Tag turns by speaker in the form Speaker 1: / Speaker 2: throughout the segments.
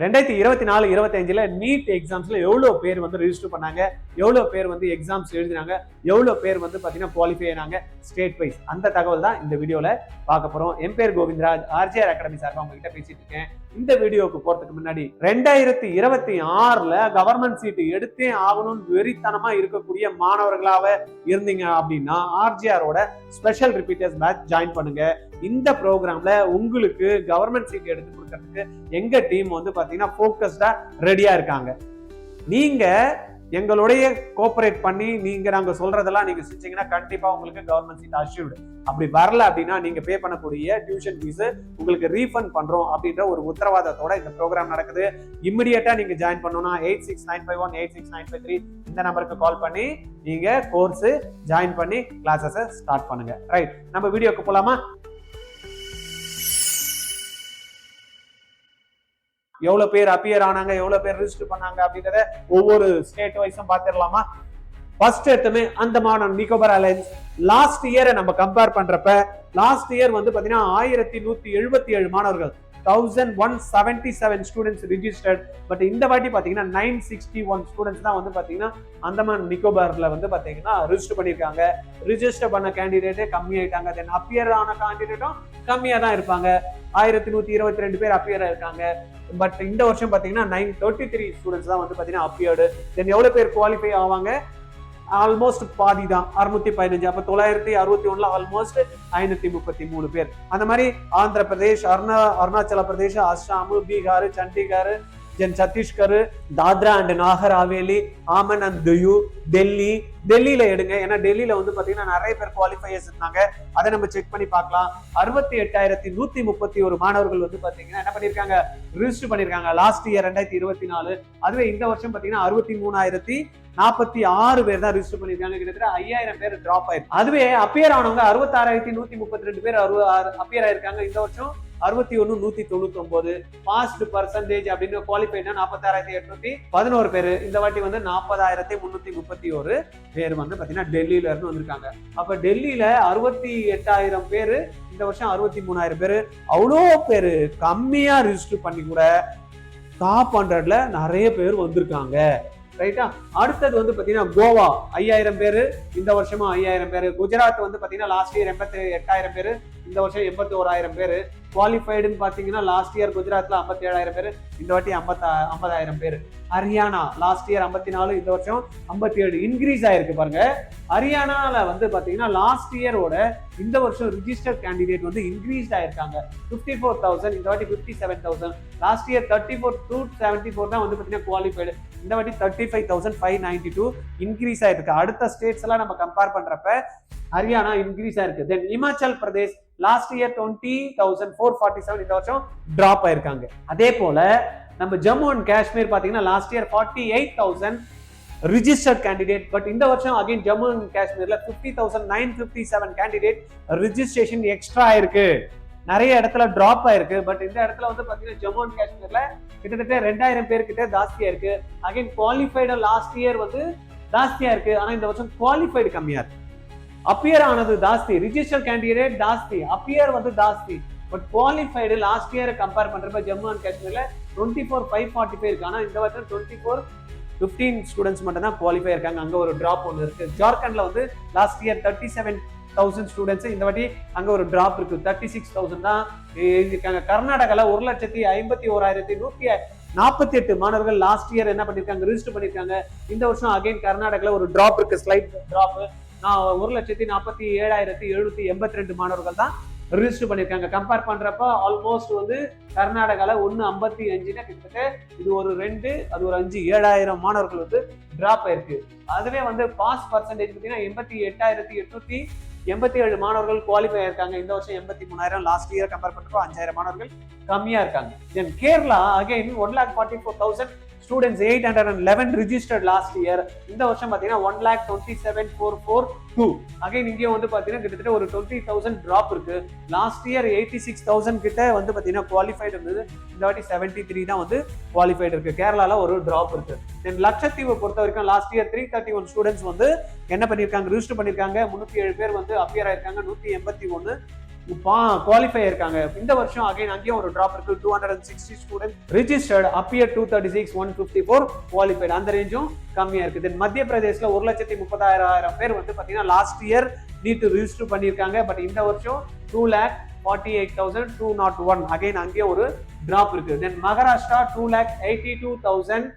Speaker 1: ரெண்டாயிரத்தி இருபத்தி நாலு இருபத்தஞ்சில் நீட் எக்ஸாம்ஸில் எவ்வளோ பேர் வந்து ரெஜிஸ்டர் பண்ணாங்க? எவ்வளோ பேர் வந்து எக்ஸாம்ஸ் எழுதினாங்க? எவ்வளோ பேர் வந்து பார்த்தீங்கன்னா குவாலிஃபை ஆனாங்க? ஸ்டேட் வைஸ் அந்த தகவல் தான் இந்த வீடியோவில் பார்க்க போகிறோம் என் பேர் கோவிந்தராஜ். ஆர்ஜிஆர் அகாடமி சார்பாக உங்ககிட்ட பேசிட்டு இருக்கேன். இந்த வீடியோக்கு போகிறதுக்கு முன்னாடி ரெண்டாயிரத்தி இருபத்தி ஆறில் கவர்மெண்ட் சீட்டு எடுத்தே ஆகணும்னு வெறித்தனமாக இருக்கக்கூடிய மாணவர்களாக இருந்தீங்க அப்படின்னா ஆர்ஜிஆரோட ஸ்பெஷல் ரிப்பீட்டர்ஸ் பேட்ச் ஜாயின் பண்ணுங்கள் இந்த ப்ரோக்ராம்ல உங்களுக்கு கவர்மெண்ட் சீட் எடுத்து கொடுக்கறதுக்கு எங்க டீம் வந்து பாத்தீங்கன்னா போக்கஸ்டா ரெடியா இருக்காங்க. நீங்க எங்களுடைய கோஆபரேட் பண்ணி நீங்க நாங்க சொல்றதெல்லாம் நீங்க செஞ்சீங்கன்னா கண்டிப்பா உங்களுக்கு கவர்மெண்ட் சீட் அஷ்யூர்டு அப்படி வரல அப்படின்னா நீங்க பே பண்ணக்கூடிய டியூஷன் ஃபீஸ் உங்களுக்கு ரீஃபண்ட் பண்றோம் அப்படின்ற ஒரு உத்தரவாதத்தோட இந்த ப்ரோக்ராம் நடக்குது. இமிடியேட்டா நீங்க ஜாயின் பண்ணணும்னா eight six nine five one eight six nine five three இந்த நம்பருக்கு கால் பண்ணி நீங்க கோர்ஸ் ஜாயின் பண்ணி கிளாஸஸ் ஸ்டார்ட் பண்ணுங்க. ரைட் நம்ம வீடியோக்கு போலாமா? எவ்வளவு பேர் அப்பியர் ஆனாங்க எவ்வளவு பேர் ரிஜிஸ்டர் பண்ணாங்க அப்படின்றத ஒவ்வொரு ஸ்டேட் வைஸும் பார்த்துடலாமா? ஃபர்ஸ்ட் எடுத்துமே அந்தமான நிக்கோபர் அலைன்ஸ் லாஸ்ட் இயரை நம்ம கம்பேர் பண்றப்ப லாஸ்ட் இயர் வந்து பாத்தீங்கன்னா ஆயிரத்தி நூத்தி எழுபத்தி ஏழு மாணவர்கள் thousand one seventy seven students registered but இந்த வாட்டி பாத்தீங்கன்னா நைன் சிக்ஸ்டி ஒன் ஸ்டூடெண்ட்ஸ் தான் வந்து பாத்தீங்கன்னா அந்தமான் நிக்கோபார்ல வந்து பாத்தீங்கன்னா ரிஜிஸ்டர் பண்ணியிருக்காங்க. ரிஜிஸ்டர் பண்ண கேண்டிடேட்டே கம்மியாயிட்டாங்க. தென் அப்பியர் ஆன கேண்டிடேட்டும் கம்மியாக தான் இருப்பாங்க. ஆயிரத்தி நூற்றி இருபத்தி ரெண்டு பேர் அப்பியராக இருக்காங்க. பட் இந்த வருஷம் பார்த்தீங்கன்னா நைன் தேர்ட்டி த்ரீ ஸ்டூடெண்ட்ஸ் தான் வந்து பார்த்தீங்கன்னா அப்பியர்டு தென் எவ்வளோ பேர் குவாலிஃபை ஆவாங்க? ஆல்மோஸ்ட் பாதி தான். அறுநூத்தி பதினஞ்சு. அப்போ தொள்ளாயிரத்தி அறுபத்தி ஒன்றில் ஆல்மோஸ்ட் ஐநூத்தி முப்பத்தி மூணு பேர். அந்த மாதிரி Andhra Pradesh Aruna Arunachal Pradesh Assam Bihar Chandigarh then Chhattisgarh Dadra and Nagar Haveli Daman and Diu Delhi. டெல்லியில எடுங்க. ஏன்னா டெல்லியில வந்து பாத்தீங்கன்னா நிறைய பேர் குவாலிஃபையர்ஸ் இருந்தாங்க. அதை நம்ம செக் பண்ணி பார்க்கலாம். அறுபத்தி எட்டாயிரத்தி நூத்தி முப்பத்தி ஒரு மாணவர்கள் வந்து பாத்தீங்கன்னா என்ன பண்ணிருக்காங்க? ரிஜிஸ்டர் பண்ணிருக்காங்க. லாஸ்ட் இயர் ரெண்டாயிரத்தி இருபத்தி நாலு. அதுவே இந்த வருஷம் பாத்தீங்கன்னா அறுபத்தி மூணாயிரத்தி நாற்பத்தி ஆறு பேர் தான் ரிஜிஸ்டர் பண்ணிருக்காங்க. கிட்டத்தட்ட ஐயாயிரம் பேர் டிராப் ஆயிருக்கு. அதுவே அப்பியர் ஆனவங்க அறுபத்தாறாயிரத்தி நூத்தி முப்பத்தி ரெண்டு பேர் அப்பியர் ஆயிருக்காங்க இந்த வருஷம். அறுபத்தி ஒன்று நூத்தி தொண்ணூத்தி ஒன்பது பாஸ்ட் பர்சன்டேஜ் அப்படின்னு குவாலிஃபைனா நாற்பத்தாயிரத்தி எட்நூத்தி பதினோரு பேர். இந்த வாட்டி வந்து நாற்பதாயிரத்தி முன்னூத்தி முப்பத்தி ஒரு பேர் வந்து பாத்தீங்கன்னா டெல்லியில இருந்து வந்திருக்காங்க. அப்ப டெல்லியில அறுபத்தி எட்டாயிரம் பேர் இந்த வருஷம் அறுபத்தி மூணாயிரம் பேர். அவ்வளோ பேர் கம்மியா ரிஜிஸ்டர் பண்ணி கூட டாப் ஹண்ட்ரட்ல நிறைய பேர் வந்திருக்காங்க. ரைட்டா அடுத்தது வந்து பார்த்தீங்கன்னா கோவா. ஐயாயிரம் பேர் இந்த வருஷமா ஐயாயிரம் பேர். குஜராத் வந்து பார்த்தீங்கன்னா லாஸ்ட் இயர் எண்பத்தி எட்டாயிரம் பேர் இந்த வருஷம் எண்பத்தி ஓராயிரம் பேர். குவாலிஃபைடுன்னு பார்த்தீங்கன்னா லாஸ்ட் இயர் குஜராத்தில் ஐம்பத்தி ஏழாயிரம் பேர் இந்த வாட்டி ஐம்பத்தா ஐம்பதாயிரம் பேர். ஹரியானா லாஸ்ட் இயர் ஐம்பத்தி நாலு இந்த வருஷம் ஐம்பத்தி ஏழு இன்க்ரீஸ் ஆயிருக்கு பாருங்க. ஹரியானாவில் வந்து பார்த்தீங்கன்னா லாஸ்ட் இயரோட இந்த வருஷம் ரிஜிஸ்டர் கேண்டிடேட் வந்து இன்க்ரீஸ் ஆயிருக்காங்க. ஃபிஃப்டி ஃபோர் தௌசண்ட் இந்த வாட்டி fifty seven thousand last year thirty four two seventy four தான் வந்து பார்த்தீங்கன்னா குவாலிஃபைடு இந்த வாட்டி thirty five thousand five ninety two increase ஆயிருக்கு. அடுத்த ஸ்டேட்ஸ் எல்லாம் நம்ம கம்பேர் பண்றப்ப ஹரியானா இன்க்ரீஸ் ஆயிருக்கு. Then Himachal Pradesh last year twenty thousand four forty seven இந்த வருஷம் டிராப் ஆயிருக்காங்க. அதே போல நம்ம ஜம்மு அண்ட் காஷ்மீர் பாத்தீங்கன்னா last year forty eight thousand registered candidate but இந்த வருஷம் அகைன் ஜம்மு அண்ட் காஷ்மீர்ல fifty thousand nine fifty seven candidate registration extra ஆயிருக்கு. நிறைய இடத்துல டிராப் ஆயிருக்கு. பட் இந்த இடத்துல வந்து பார்த்தீங்கன்னா ஜம்மு அண்ட் காஷ்மீர்ல கிட்டத்தட்ட ரெண்டாயிரம் பேர்கிட்ட ஜாஸ்தியா இருக்கு. அகைன் குவாலிஃபைடு லாஸ்ட் இயர் வந்து ஜாஸ்தியா இருக்கு. ஆனா இந்த வருஷம் குவாலிஃபைடு கம்மியா இருக்கு. அப்பியர் ஆனது ஜாஸ்தி. ரிஜிஸ்டர் கேண்டிடேட் ஜாஸ்தி. அப்பியர் வந்து ஜாஸ்தி. But qualified last year compare பண்றப்ப ஜம்மு அண்ட் காஷ்மீர்ல twenty four five forty five இருக்கு. ஆனா இந்த வருஷம் டுவெண்ட்டி ஃபோர் ஃபிஃப்டீன் ஸ்டூடெண்ட்ஸ் மட்டும் தான் குவாலிஃபை இருக்காங்க அங்க ஒரு டிராப் ஒன்று இருக்கு. ஜார்க்கண்ட்ல வந்து last year thirty seven thousand students இந்த வாட்டி அங்க ஒரு டிராப் இருக்கு. தேர்ட்டி சிக்ஸ் தௌசண்ட் தான் இருக்காங்க கர்நாடகால ஒரு லட்சத்தி ஐம்பத்தி ஓராயிரத்தி நூத்தி நாற்பத்தி எட்டு மாணவர்கள் லாஸ்ட் இயர் என்ன பண்ணிருக்காங்க ரிஜிஸ்டர் பண்ணிருக்காங்க. இந்த வருஷம் அகைன் கர்நாடகால ஒரு டிராப் இருக்கு ஸ்லைட் டிராப் நான் ஒரு லட்சத்தி நாற்பத்தி ஏழாயிரத்தி எழுநூத்தி எண்பத்தி ரெண்டு மாணவர்கள் தான் ரிஜிஸ்டர் பண்ணிருக்காங்க. கம்பேர் பண்றப்ப ஆல்மோஸ்ட் வந்து கர்நாடகால ஒன்னு ஐம்பத்தி அஞ்சுன்னா கிட்டத்தட்ட இது ஒரு ரெண்டு அது ஒரு அஞ்சு ஏழாயிரம் மாணவர்கள் வந்து டிராப் ஆயிருக்கு. அதுவே வந்து பாஸ் பர்சன்டேஜ் பார்த்தீங்கன்னா எண்பத்தி எட்டாயிரத்தி எட்நூத்தி எண்பத்தி ஏழு மாணவர்கள் குவாலிஃபை ஆயிருக்காங்க. இந்த வருஷம் எண்பத்தி மூணாயிரம். லாஸ்ட் இயர் கம்பேர் பண்ணுறோம் அஞ்சாயிரம் மாணவர்கள் கம்மியாக இருக்காங்க. Then Kerala again one lakh forty four thousand students eight hundred and eleven registered last year இந்த வருஷம் பார்த்தீங்கன்னா one lakh twenty seven four four two again இங்கே வந்து பார்த்தீங்கன்னா கிட்டத்தட்ட ஒரு டுவெண்ட்டி தௌசண்ட் ட்ராப் இருக்கு. Last year eighty six thousand கிட்ட வந்து பார்த்தீங்கன்னா குவாலிஃபைடு இருந்தது. இந்த வாட்டி செவன்ட்டி த்ரீ தான் வந்து குவாலிஃபைடு இருக்கு. கேரளால ஒரு ட்ராப் இருக்கு. தென் லட்சத்தீவை பொறுத்த வரைக்கும் last year three thirty one students வந்து என்ன பண்ணியிருக்காங்க? ரிஜிஸ்டர் பண்ணியிருக்காங்க. முந்நூற்றி ஏழு பேர் வந்து அப்பியர் ஆயிருக்காங்க. நூற்றி எண்பத்தி ஒன்று பா குவாலிஃபை இருக்காங்க இந்த வருஷம் அகைன் அங்கேயும் ஒரு டிராப் இருக்கு. Two hundred and sixty student registered appear two thirty six one fifty four qualified அந்த ரேஞ்சும் கம்மியாக இருக்குது தென் மத்திய பிரதேசில் ஒரு லட்சத்தி முப்பதாயிரம் பேர் வந்து பார்த்தீங்கன்னா லாஸ்ட் இயர் நீட் ரிஜிஸ்டர் பண்ணியிருக்காங்க. பட் இந்த வருஷம் two lakh forty eight thousand two naught one again அங்கேயே ஒரு டிராப் இருக்கு. Then Maharashtra two lakh eighty two thousand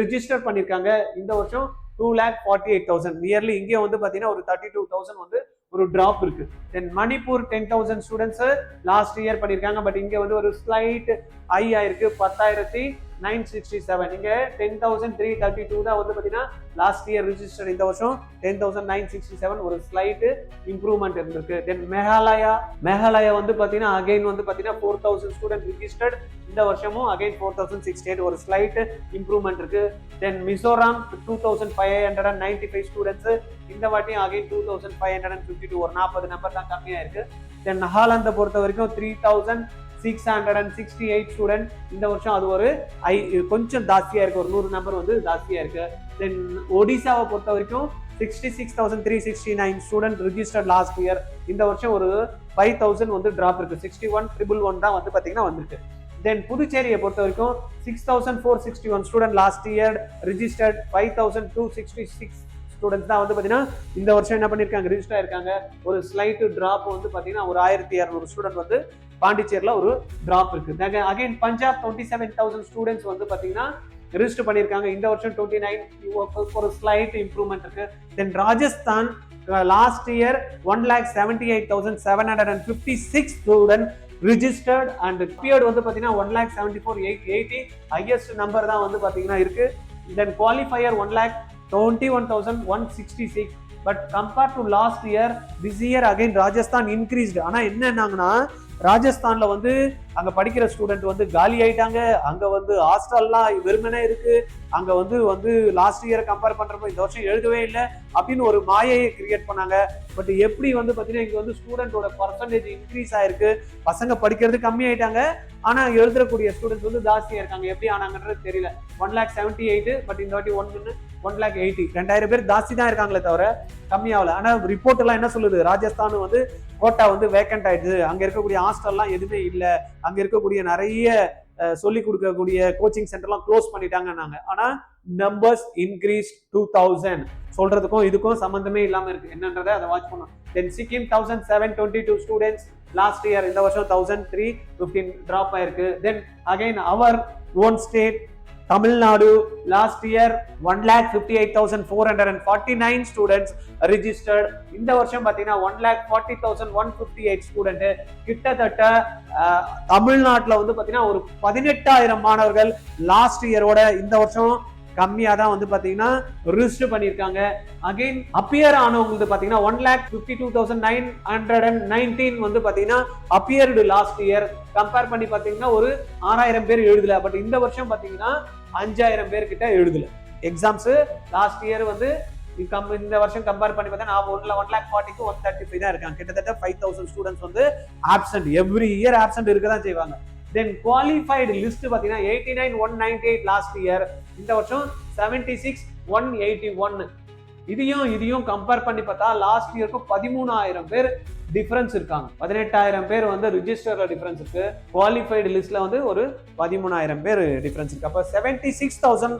Speaker 1: register பண்ணியிருக்காங்க. இந்த வருஷம் two lakh forty eight thousand nearly இங்கே வந்து பார்த்தீங்கன்னா ஒரு தேர்ட்டி டூ தௌசண்ட் வந்து ஒரு டிராப் இருக்கு. Then Manipur ten thousand students last year பண்ணியிருக்காங்க பட் இங்கே வந்து ஒரு ஸ்லைட் ஹை ஆயிருக்கு. பத்தாயிரத்தி நைன் சிக்ஸ்டி செவன். இங்கே ten thousand three thirty two தான் வந்து பார்த்தீங்கன்னா லாஸ்ட் இயர் ரிஜிஸ்டர் இந்த வருஷம். Ten thousand nine sixty seven ஒரு ஸ்லைட்டு இம்ப்ரூவ்மெண்ட் இருந்திருக்கு. தென் மேகாலயா மேகாலயா வந்து பார்த்தீங்கன்னா அகைன் வந்து பார்த்தீங்கன்னா ஃபோர் தௌசண்ட் ஸ்டூடெண்ட் ரிஜிஸ்டர்ட் இந்த வருஷமும் again four thousand sixty eight ஒரு ஸ்லைட் இம்ப்ரூவ்மெண்ட் இருக்கு. Then Mizoram two thousand five hundred and ninety five students இந்த வாட்டியும் again two thousand five hundred and fifty two ஒரு நாற்பது நம்பர் தான் கம்மியாக இருக்கு தென் நாகாலாந்தை பொறுத்த வரைக்கும் three thousand six hundred and sixty eight student இந்த வருஷம் அது ஒரு ஐ கொஞ்சம் ஜாஸ்தியாக இருக்குது ஒரு நூறு நம்பர் வந்து ஜாஸ்தியாக இருக்குது தென் ஒடிசாவை பொறுத்த வரைக்கும் sixty six thousand three sixty nine student registered last year இந்த வருஷம் ஒரு ஃபைவ் தௌசண்ட் வந்து ட்ராப் இருக்குது சிக்ஸ்டி ஒன் ட்ரிபிள் ஒன் தான் வந்து பார்த்தீங்கன்னா வந்திருக்கு. தென் புதுச்சேரியை பொறுத்த வரைக்கும் six thousand four sixty one student last year registered five thousand two sixty six students தான் வந்து பார்த்தீங்கன்னா இந்த வருஷம் என்ன பண்ணியிருக்காங்க ரிஜிஸ்டர் ஆயிருக்காங்க. ஒரு ஸ்லைட் ட்ராப் வந்து பார்த்தீங்கன்னா ஒரு ஆயிரத்தி இரநூறு ஸ்டூடெண்ட் வந்து பாண்டிச்சேரியில் ஒரு ட்ராப் இருக்குது again Punjab twenty seven thousand students வந்து பார்த்தீங்கன்னா ரிஜிஸ்டர் பண்ணியிருக்காங்க. இந்த வருஷம் டுவெண்ட்டி நைன் ஒரு ஸ்லைட் இம்ப்ரூவ்மெண்ட் இருக்கு then Rajasthan last year one lakh seventy eight thousand seven hundred and fifty six student registered and appeared வந்து பார்த்தீங்கன்னா one lakh seventy four eight eighty highest number தான் வந்து பார்த்தீங்கன்னா இருக்கு. Then qualifier one lakh twenty one thousand one sixty six but compared to last year this year again Rajasthan increased ஆனால் என்னன்னாங்கன்னா ராஜஸ்தான்ல வந்து அங்க படிக்கிற ஸ்டூடெண்ட் வந்து காலி ஆயிட்டாங்க. அங்க வந்து ஹாஸ்டல்லாம் வெறுமனே இருக்கு. அங்க வந்து வந்து லாஸ்ட் இயரை கம்பேர் பண்றப்போ இந்த வருஷம் எழுதவே இல்லை அப்படின்னு ஒரு மாயையை கிரியேட் பண்ணாங்க. பட் எப்படி வந்து பாத்தீங்கன்னா இங்க வந்து ஸ்டூடெண்டோட பர்சன்டேஜ் இன்க்ரீஸ் ஆயிருக்கு. பசங்க படிக்கிறது கம்மி ஆயிட்டாங்க. ஆனா எழுதக்கூடிய ஸ்டூடெண்ட்ஸ் வந்து ஜாஸ்தியா இருக்காங்க. எப்படி ஆனாங்கன்றது தெரியல. One lakh seventy eight but இந்த வாட்டி ஒன்னு ஒன் லேக் எயிட்டி ரெண்டாயிரம் பேர் ஜாஸ்தி தான் இருக்காங்களே தவிர கம்மியாகல. ஆனால் ரிப்போர்ட் எல்லாம் என்ன சொல்லுது? ராஜஸ்தான் வந்து கோட்டா வந்து வேக்கண்ட் ஆயிடுது. அங்க இருக்கக்கூடிய ஹாஸ்டல்லாம் எதுவுமே இல்லை. அங்க இருக்கக்கூடிய நிறைய சொல்லி கொடுக்கக்கூடிய கோச்சிங் சென்டர்லாம் க்ளோஸ் பண்ணிட்டாங்கன்னாங்க. ஆனா நம்பர்ஸ் இன்க்ரீஸ் டூ தௌசண்ட் சொல்றதுக்கும் இதுக்கும் சம்மந்தமே இல்லாம இருக்கு. என்னன்றதை அதை வாட்ச் பண்ணும் then Sikkim thousand seven twenty two students last year இந்த வருஷம் தௌசண்ட் த்ரீ ஃபிஃப்டீன் ட்ராப் ஆயிருக்கு. Then again our own state Tamil Nadu last year one lakh fifty eight thousand four hundred and forty nine students registered இந்த வருஷம் பார்த்தீங்கன்னா one lakh forty thousand one fifty eight student கிட்டத்தட்ட தமிழ்நாட்டில் வந்து பார்த்தீங்கன்னா ஒரு பதினெட்டாயிரம் மாணவர்கள் லாஸ்ட் இயரோட இந்த வருஷம் கம்மியாக தான் வந்து பார்த்தீங்கன்னா ரிஜிஸ்டர் பண்ணியிருக்காங்க. அகைன் அப்பியர் ஆனவங்களுக்கு பார்த்தீங்கன்னா one lakh fifty two thousand nine hundred and nineteen வந்து பார்த்தீங்கன்னா அப்பியர்டு லாஸ்ட் இயர் கம்பேர் பண்ணி பார்த்தீங்கன்னா ஒரு ஆறாயிரம் பேர் எழுதல. பட் இந்த வருஷம் பார்த்தீங்கன்னா அஞ்சாயிரம் பேர் கிட்ட எழுதல. எக்ஸாம்ஸு லாஸ்ட் இயர் வந்து கம் இந்த வருஷம் கம்பேர் பண்ணி பார்த்தா நான் ஒன்ல ஒன் லேக் ஃபார்ட்டிக்கு ஒன் தேர்ட்டி ஃபைவ் தான் இருக்காங்க கிட்டத்தட்ட ஃபைவ் தௌசண்ட் ஸ்டூடெண்ட்ஸ் வந்து ஆப்சென்ட் எவ்ரி இயர் ஆப்சண்ட் இருக்க தான் செய்வாங்க. தென் குவாலிஃபைடு லிஸ்ட் பார்த்தீங்கன்னா eighty nine one ninety eight last year இந்த வருஷம் seventy six one eighty one இதையும் இதையும் கம்பேர் பண்ணி பார்த்தா லாஸ்ட் இயருக்கும் பதிமூணாயிரம் பேர் டிஃபரன்ஸ் இருக்காங்க. பதினெட்டாயிரம் பேர் வந்து ரிஜிஸ்டர்ல டிஃபரன்ஸ் இருக்கு. குவாலிஃபைடு லிஸ்ட்ல வந்து ஒரு பதிமூணாயிரம் பேர் டிஃபரன்ஸ் இருக்கு. அப்போ seventy six thousand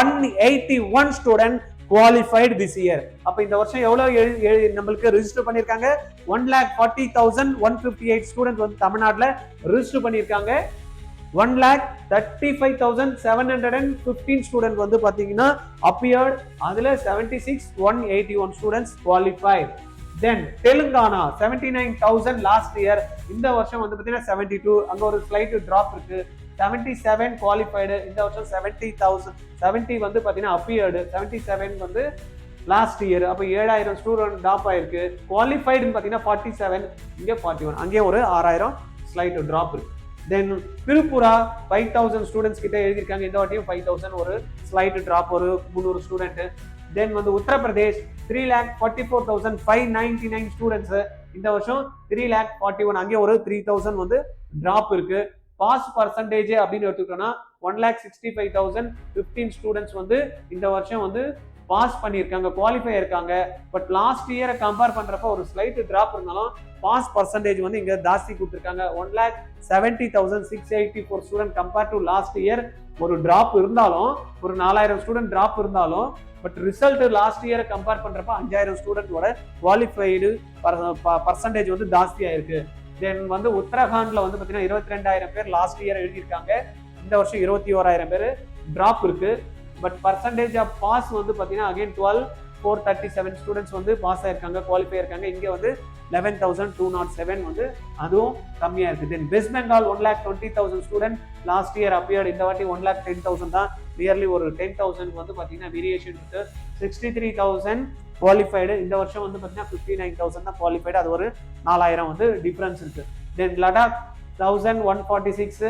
Speaker 1: one eighty one student qualified this year அப்போ இந்த வருஷம் எவ்வளோ நம்மளுக்கு ரிஜிஸ்டர் பண்ணியிருக்காங்க one lakh forty thousand one fifty eight student வந்து தமிழ்நாட்டில் ரிஜிஸ்டர் பண்ணியிருக்காங்க one lakh thirty five thousand seven hundred and fifteen student வந்து பார்த்தீங்கன்னா அப்பியர்ட் அதில் seventy six one eighty one students qualified then Telangana seventy nine thousand last year இந்த வருஷம் வந்து பார்த்தீங்கன்னா செவன்டி டூ அங்கே ஒரு ஃப்ளைட்டு ட்ராப் இருக்குது செவன்டி செவன் குவாலிஃபைடு இந்த வருஷம் செவன்ட்டி தௌசண்ட் செவன்ட்டி வந்து பார்த்தீங்கன்னா அப்பியர்டு செவன்ட்டி செவன் வந்து லாஸ்ட் இயர் அப்போ ஏழாயிரம் ஸ்டூடெண்ட் ட்ராப் ஆயிருக்கு. குவாலிஃபைடுன்னு பார்த்தீங்கன்னா ஃபார்ட்டி செவன் இங்கே ஃபார்ட்டி ஒன் அங்கேயே ஒரு ஆறாயிரம் ஸ்லைட் ட்ராப் இருக்கு. Then Tripura five thousand students கிட்ட எழுதியிருக்காங்க. இந்த வாட்டியும் ஃபைவ் தௌசண்ட் ஒரு ஸ்லைட் ட்ராப் ஒரு முந்நூறு ஸ்டூடெண்ட்டு தென் வந்து Uttar Pradesh three lakh forty four thousand five ninety nine students இந்த வருஷம் த்ரீ லேக் ஃபார்ட்டி ஒன் அங்கே ஒரு த்ரீ தௌசண்ட் வந்து ட்ராப் இருக்குது பாஸ் பர்சன்டேஜ் அப்படின்னு எடுத்துக்கிட்டோம்னா one lakh sixty five thousand fifteen students வந்து இந்த வருஷம் வந்து பாஸ் பண்ணியிருக்காங்க குவாலிஃபை இருக்காங்க பட் லாஸ்ட் இயரை கம்பேர் பண்ணுறப்ப ஒரு ஸ்லைட் ட்ராப் இருந்தாலும் பாஸ் பர்சன்டேஜ் வந்து இங்கே ஜாஸ்தி கொடுத்துருக்காங்க. One lakh seventy thousand six eighty four student compare to last year ஒரு ட்ராப் இருந்தாலும் ஒரு நாலாயிரம் ஸ்டூடெண்ட் ட்ராப் இருந்தாலும் பட் ரிசல்ட் லாஸ்ட் இயரை கம்பேர் பண்ணுறப்ப அஞ்சாயிரம் ஸ்டூடெண்ட்டோட குவாலிஃபைடு பர்சன்டேஜ் வந்து ஜாஸ்தியாக இருக்குது தென் வந்து உத்தரகாண்ட்ல வந்து பார்த்தீங்கன்னா இருபத்தி ரெண்டாயிரம் பேர் லாஸ்ட் இயர் எழுதியிருக்காங்க. இந்த வருஷம் இருபத்தி ஓராயிரம் பேர் டிராப் இருக்கு. பட் பர்சன்டேஜ் ஆஃப் பாஸ் வந்து பார்த்தீங்கன்னா again twelve four thirty seven students வந்து பாஸ் ஆயிருக்காங்க குவாலிஃபை இருக்காங்க இங்கே வந்து eleven thousand two nought seven வந்து அதுவும் கம்மியாக இருக்குது then West Bengal one lakh twenty thousand student last year appeared இந்த வாட்டி ஒன் லேக் டென் தௌசண்ட் தான். நியர்லி ஒரு டென் தௌசண்ட் வந்து பார்த்தீங்கன்னா வேரியேஷன் இருக்குது சிக்ஸ்டி த்ரீ தௌசண்ட் குவாலிஃபைடு இந்த வருஷம் வந்து பார்த்தீங்கன்னா ஃபிஃப்டி நைன் தௌசண்ட் தான் குவாலிஃபைடு அது ஒரு நாலாயிரம் வந்து டிஃப்ரென்ஸ் இருக்கு. Then Ladakh thousand one forty six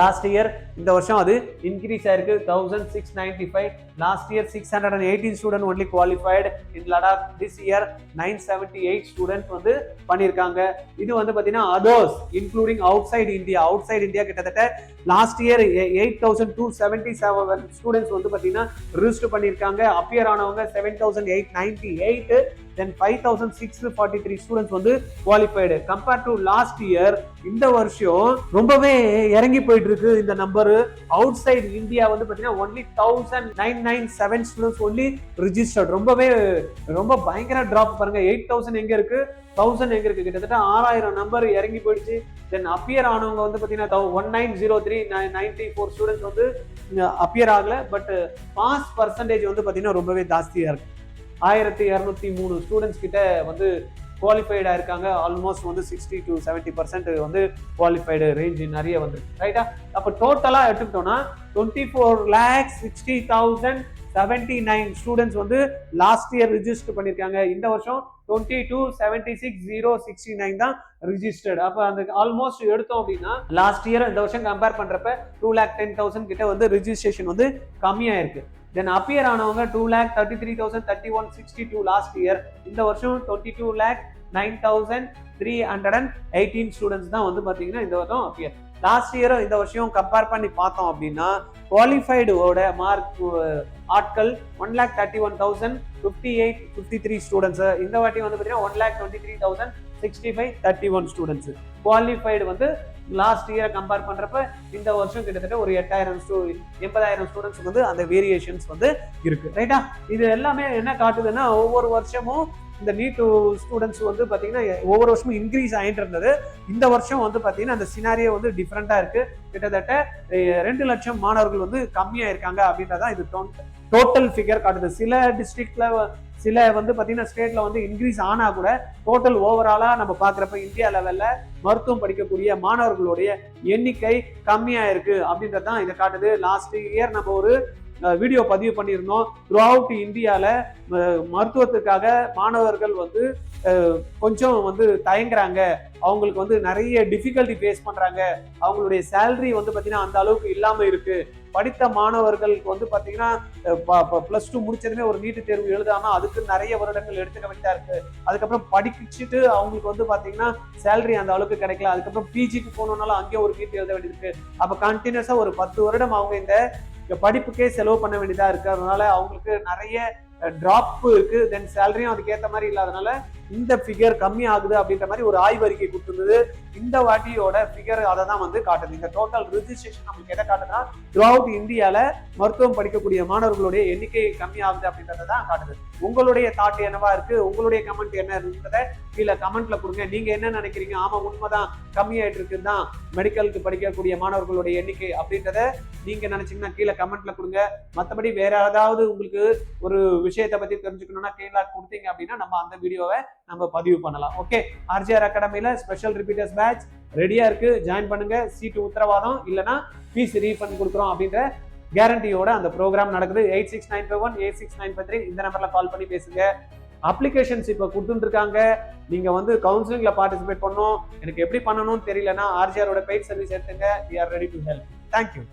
Speaker 1: last year இந்த வருஷம் அது இன்க்ரீஸ் ஆயிருக்கு. Thousand six ninety five last year six hundred and eighteen student only qualified in Ladakh this year nine seventy eight student வந்து பண்ணியிருக்காங்க. இது வந்து பார்த்தீங்கன்னா others including outside India outside India கிட்டத்தட்ட last year eight thousand two seventy seven students வந்து பார்த்தீங்கன்னா register பண்ணியிருக்காங்க. Appear ஆனவங்க seven thousand eight ninety eight then five thousand six forty three students வந்து qualified compare to last year இந்த வருஷம் ரொம்பவே இறங்கி போயிட்டு இருக்கு இந்த நம்பர் அவுட் சைடு இந்தியா வந்து பார்த்தீங்கன்னா only thousand nine nine seven students only registered ரொம்பவே ரொம்ப பயங்கர ட்ராப் பாருங்க எயிட் தௌசண்ட் எங்க இருக்கு? தௌசண்ட் எங்க இருக்கு? கிட்டத்தட்ட ஆறாயிரம் நம்பர் இறங்கி போயிடுச்சு. தென் அப்பியர் ஆனவங்க வந்து பார்த்தீங்கன்னா one nine zero three ninety four students வந்து அப்பியர் ஆகல. பட் பாஸ் பர்சன்டேஜ் வந்து பார்த்தீங்கன்னா ரொம்பவே ஜாஸ்தியாக இருக்கு. ஆயிரத்தி இரநூத்தி மூணு ஸ்டூடெண்ட்ஸ் கிட்ட வந்து குவாலிஃபைடாக இருக்காங்க. ஆல்மோஸ்ட் வந்து சிக்ஸ்டி டு செவன்ட்டி பர்சன்ட் வந்து குவாலிஃபைடு ரேஞ்ச் நிறைய வந்துருக்கு. ரைட்டா அப்போ டோட்டலாக எடுத்துக்கிட்டோம்னா twenty four lakhs sixty thousand seventy nine students வந்து லாஸ்ட் இயர் ரிஜிஸ்டர் பண்ணியிருக்காங்க இந்த வருஷம் twenty two seventy six zero sixty nine தான் ரிஜிஸ்டர்ட் அப்போ அந்த ஆல்மோஸ்ட் எடுத்தோம் அப்படின்னா லாஸ்ட் இயர் இந்த வருஷம் கம்பேர் பண்ணுறப்ப டூ லேக் டென் தௌசண்ட் கிட்ட வந்து ரிஜிஸ்ட்ரேஷன் வந்து கம்மியாயிருக்கு. தென் அப்பியர் ஆனவங்க two lakh thirty three thousand thirty one sixty two last year இந்த வருஷம் twenty two lakh nine thousand three hundred and eighteen students தான் வந்து பார்த்தீங்கன்னா இந்த வருஷம் அப்பியர் லாஸ்ட் இயரும் இந்த வருஷம் கம்பேர் பண்ணி பார்த்தோம் அப்படின்னா குவாலிஃபைடுவோட மார்க் ஆட்கள் one lakh thirty one thousand fifty eight fifty three students இந்த வாட்டி வந்து பார்த்தீங்கன்னா one lakh twenty three thousand sixty five thirty one students qualified வந்து லாஸ்ட் இயரை கம்பேர் பண்ணுறப்ப இந்த வருஷம் கிட்டத்தட்ட ஒரு எட்டாயிரம் ஸ்டூ எண்பதாயிரம் ஸ்டூடெண்ட்ஸ்க்கு வந்து அந்த வேரியேஷன்ஸ் வந்து இருக்குது ரைட்டா இது எல்லாமே என்ன காட்டுதுன்னா ஒவ்வொரு வருஷமும் இந்த நீட் ஸ்டூடெண்ட்ஸ் வந்து பார்த்தீங்கன்னா ஒவ்வொரு வருஷமும் இன்க்ரீஸ் ஆகிட்டு இருந்தது. இந்த வருஷம் வந்து பார்த்தீங்கன்னா அந்த சினாரியோ வந்து டிஃப்ரெண்ட்டாக இருக்குது கிட்டத்தட்ட ரெண்டு லட்சம் மாணவர்கள் வந்து கம்மியாக இருக்காங்க அப்படின்றதான் இது டோட்டல் ஃபிகர் காட்டுது. சில டிஸ்ட்ரிக்ட்ல சில வந்து பார்த்தீங்கன்னா ஸ்டேட்டில் வந்து இன்க்ரீஸ் ஆனா கூட டோட்டல் ஓவராலாக நம்ம பார்க்குறப்ப இந்தியா லெவலில் மருத்துவம் படிக்கக்கூடிய மாணவர்களுடைய எண்ணிக்கை கம்மியாக இருக்குது அப்படின்றது தான் இதை காட்டுது. லாஸ்ட் இயர் நம்ம ஒரு வீடியோ பதிவு பண்ணியிருந்தோம். த்ரூ அவுட் இந்தியாவில் மருத்துவத்துக்காக மாணவர்கள் வந்து கொஞ்சம் வந்து தயங்குறாங்க. அவங்களுக்கு வந்து நிறைய டிஃபிகல்ட்டி ஃபேஸ் பண்ணுறாங்க அவங்களுடைய சேலரி வந்து பார்த்தீங்கன்னா அந்த அளவுக்கு இல்லாமல் இருக்குது படித்த மாணவர்களுக்கு வந்து பார்த்தீங்கன்னா ப்ளஸ் டூ முடிச்சதுமே ஒரு நீட்டு தேர்வு எழுதாமல் அதுக்கு நிறைய வருடங்கள் எடுத்துக்க வேண்டியதாக இருக்குது அதுக்கப்புறம் படிச்சுட்டு அவங்களுக்கு வந்து பார்த்தீங்கன்னா சேலரி அந்த அளவுக்கு கிடைக்கல. அதுக்கப்புறம் பிஜிக்கு போகணுன்னாலும் அங்கேயே ஒரு நீட் எழுத வேண்டியிருக்கு அப்போ கண்டினியூஸாக ஒரு பத்து வருடம் அவங்க இந்த படிப்புக்கே செலவு பண்ண வேண்டியதாக இருக்குது அதனால அவங்களுக்கு நிறைய ட்ராப்பு இருக்குது தென் சேலரியும் அதுக்கேற்ற மாதிரி இல்லாதனால இந்த ஃபிகர் கம்மி ஆகுது அப்படின்ற மாதிரி ஒரு ஆய்வறிக்கை கொடுத்துருந்தது. இந்த வாட்டியோட ஃபிகர் அதை தான் வந்து காட்டுது. இந்த டோட்டல் ரிஜிஸ்ட்ரேஷன் நம்மளுக்கு எதை காட்டுதுன்னா த்ரூ அவுட் இந்தியாவில் மருத்துவம் படிக்கக்கூடிய மாணவர்களுடைய எண்ணிக்கை கம்மி ஆகுது அப்படின்றத தான் காட்டுது. உங்களுடைய தாட் என்னவா இருக்கு? உங்களுடைய கமெண்ட் என்ன இருக்குன்றத கீழே கமெண்ட்ல கொடுங்க. நீங்க என்ன நினைக்கிறீங்க? ஆமா உண்மைதான். கம்மியாயிட்டு இருக்குன்னு தான் மெடிக்கலுக்கு படிக்கக்கூடிய மாணவர்களுடைய எண்ணிக்கை அப்படின்றத நீங்க நினைச்சீங்கன்னா கீழே கமெண்ட்ல கொடுங்க. மற்றபடி வேற ஏதாவது உங்களுக்கு ஒரு விஷயத்தை பத்தி தெரிஞ்சுக்கணும்னா கீழே கொடுத்தீங்க அப்படின்னா நம்ம அந்த வீடியோவை நம்ம பதிவு பண்ணலாம். ஓகே ஆர்ஜிஆர் அகாடமியில் ஸ்பெஷல் ரிப்பீட்டர்ஸ் பேட்ச் ரெடியா இருக்கு. ஜாயின் பண்ணுங்க. சீட்டு உத்தரவாதம். இல்லைன்னா ஃபீஸ் ரீஃபண்ட் கொடுக்குறோம் அப்படின்ற கேரண்டியோட அந்த ப்ரோக்ராம் நடக்குது. Eight six nine five one eight six nine five three இந்த நம்பர்ல கால் பண்ணி பேசுங்க. அப்ளிகேஷன்ஸ் இப்போ கொடுத்துருக்காங்க நீங்க வந்து கவுன்சிலிங்ல பார்ட்டிசிபேட் பண்ணணும். எனக்கு எப்படி பண்ணணும்னு தெரியலன்னா ஆர்ஜிஆரோட பெய்ட் சர்வீஸ் எடுத்துங்க. We are ready to help thank you